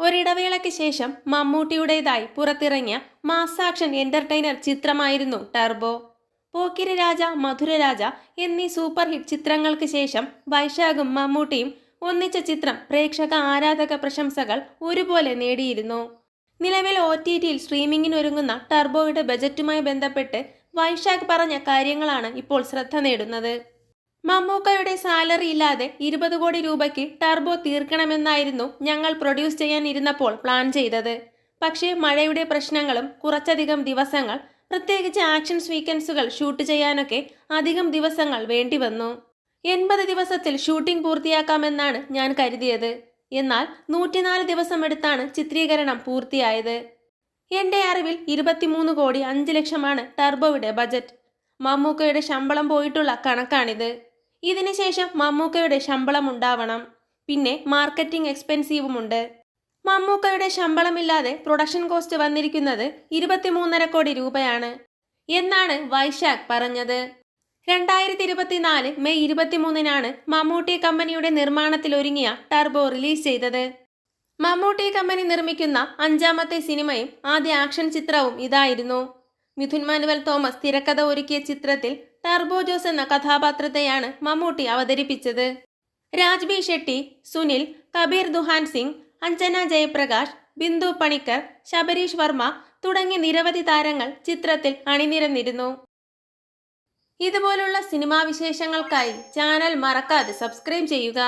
ഒരിടവേളയ്ക്ക് ശേഷം മമ്മൂട്ടിയുടേതായി പുറത്തിറങ്ങിയ മാസാക്ഷൻ എന്റർടൈനർ ചിത്രമായിരുന്നു ടർബോ. പോക്കിര രാജ മധുരരാജ എന്നീ സൂപ്പർ ഹിറ്റ് ചിത്രങ്ങൾക്ക് ശേഷം വൈശാഖും മമ്മൂട്ടിയും ഒന്നിച്ച ചിത്രം പ്രേക്ഷക ആരാധക പ്രശംസകൾ ഒരുപോലെ നേടിയിരുന്നു. നിലവിൽ ഒ ടി ടിയിൽ സ്ട്രീമിങ്ങിനൊരുങ്ങുന്ന ടർബോയുടെ ബജറ്റുമായി ബന്ധപ്പെട്ട് വൈശാഖ് പറഞ്ഞ കാര്യങ്ങളാണ് ഇപ്പോൾ ശ്രദ്ധ നേടുന്നത്. മമ്മൂക്കയുടെ സാലറി ഇല്ലാതെ ഇരുപത് കോടി രൂപയ്ക്ക് ടർബോ തീർക്കണമെന്നായിരുന്നു ഞങ്ങൾ പ്രൊഡ്യൂസ് ചെയ്യാൻ ഇരുന്നപ്പോൾ പ്ലാൻ ചെയ്തത്. പക്ഷേ മഴയുടെ പ്രശ്നങ്ങളും കുറച്ചധികം ദിവസങ്ങൾ പ്രത്യേകിച്ച് ആക്ഷൻ സ്വീക്വൻസുകൾ ഷൂട്ട് ചെയ്യാനൊക്കെ അധികം ദിവസങ്ങൾ വേണ്ടി വന്നു. എൺപത് ദിവസത്തിൽ ഷൂട്ടിംഗ് പൂർത്തിയാക്കാമെന്നാണ് ഞാൻ കരുതിയത്. എന്നാൽ നൂറ്റിനാല് ദിവസം എടുത്താണ് ചിത്രീകരണം പൂർത്തിയായത്. എന്റെ അറിവിൽ ഇരുപത്തിമൂന്ന് കോടി അഞ്ച് ലക്ഷമാണ് ടർബോയുടെ ബജറ്റ്. മമ്മൂക്കയുടെ ശമ്പളം പോയിട്ടുള്ള കണക്കാണിത്. ഇതിനുശേഷം മമ്മൂക്കയുടെ ശമ്പളം ഉണ്ടാവണം. പിന്നെ മാർക്കറ്റിംഗ് എക്സ്പെൻസീവും ഉണ്ട്. മമ്മൂക്കയുടെ ശമ്പളമില്ലാതെ പ്രൊഡക്ഷൻ കോസ്റ്റ് വന്നിരിക്കുന്നത് ഇരുപത്തിമൂന്നര കോടി രൂപയാണ്. എന്നാണ് വൈശാഖ് പറഞ്ഞത്. രണ്ടായിരത്തി ഇരുപത്തിനാല് മെയ് ഇരുപത്തിമൂന്നിനാണ് മമ്മൂട്ടി കമ്പനിയുടെ നിർമ്മാണത്തിൽ ഒരുങ്ങിയ ടർബോ റിലീസ് ചെയ്തത്. മമ്മൂട്ടി കമ്പനി നിർമ്മിക്കുന്ന അഞ്ചാമത്തെ സിനിമയും ആദ്യ ആക്ഷൻ ചിത്രവും ഇതായിരുന്നു. മിഥുൻ മാനുവൽ തോമസ് തിരക്കഥ ഒരുക്കിയ ചിത്രത്തിൽ ടർബോ ജോസ് എന്ന കഥാപാത്രത്തെയാണ് മമ്മൂട്ടി അവതരിപ്പിച്ചത്. രാജ്ബി ഷെട്ടി സുനിൽ കബീർ ദുഹാൻ സിംഗ് അഞ്ജന ജയപ്രകാശ് ബിന്ദു പണിക്കർ ശബരീഷ് വർമ്മ തുടങ്ങി നിരവധി താരങ്ങൾ ചിത്രത്തിൽ അണിനിരന്നിരുന്നു. ഇതുപോലുള്ള സിനിമാ വിശേഷങ്ങൾക്കായി ചാനൽ മറക്കാതെ സബ്സ്ക്രൈബ് ചെയ്യുക.